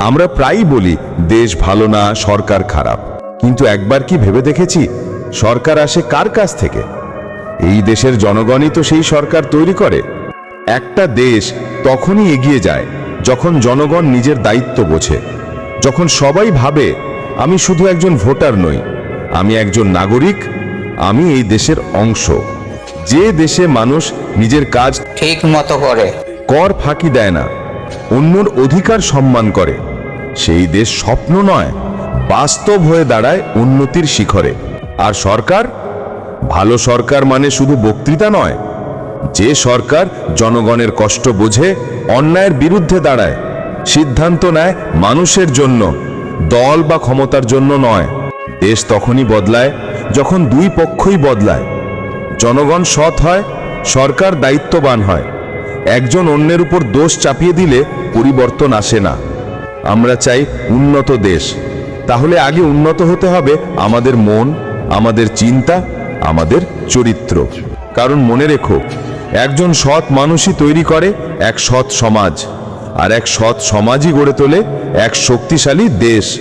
আমরা প্রায়ই বলি দেশ ভালো না সরকার খারাপ। কিন্তু একবার কি ভেবে দেখেছি? সরকার আসে কার কাছ থেকে? এই দেশের জনগণই তো সেই সরকার তৈরি করে। একটা দেশ তখনই এগিয়ে যায় যখন জনগণ নিজের দায়িত্ব বোঝে। যখন সবাই ভাবে আমি শুধু একজন ভোটার নই আমি একজন নাগরিক আমি এই দেশের অংশ। যে দেশে মানুষ নিজের কাজ ঠিক মতো করে। কর ফাঁকি দেয় না অন্যর অধিকার সম্মান করে। সেই দেশ স্বপ্ন নয়, বাস্তব হয়ে দাঁড়ায় উন্নতির শিখরে। আর সরকার? ভালো সরকার মানে শুধু বক্তৃতা নয়, যে সরকার জনগণের কষ্ট বোঝে, অন্যায়ের বিরুদ্ধে দাঁড়ায়, সিদ্ধান্ত নেয় মানুষের জন্য, দল বা ক্ষমতার জন্য নয়। দেশ তখনই বদলায়, যখন দুই পক্ষই বদলায়। জনগণ সৎ হয়, সরকার দায়িত্ববান হয়। একজন অন্যের উপর দোষ চাপিয়ে দিলে পরিবর্তন আসে না। আমরা চাই উন্নত দেশ। তাহলে আগে উন্নত হতে হবে আমাদের মন, আমাদের চিন্তা, আমাদের চরিত্র। কারণ মনে রেখো, একজন সৎ মানুষই তৈরি করে এক সৎ সমাজ। আর এক সৎ সমাজই গড়ে তোলে এক শক্তিশালী দেশ।